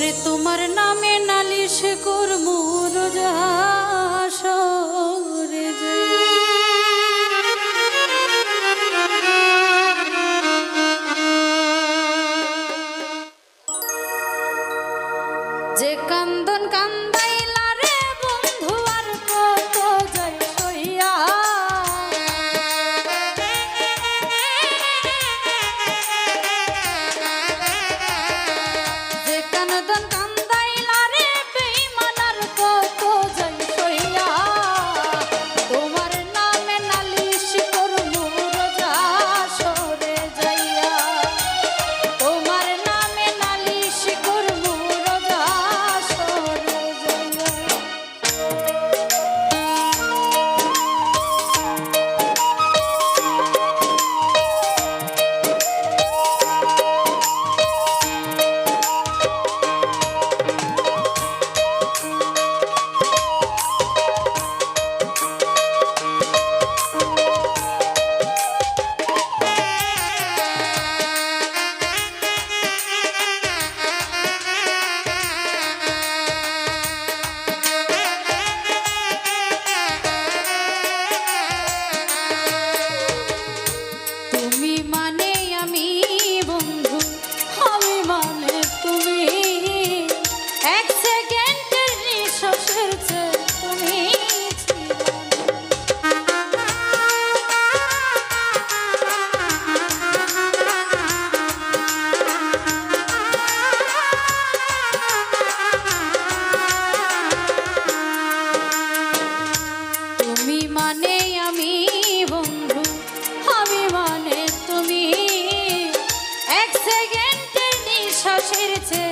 রে তোমার নামে নালিশ করমু রোজাসরে যে কান্দন তুমি মানে আমি বন্ধু আমি মানে তুমি। এক আকাশের চেয়ে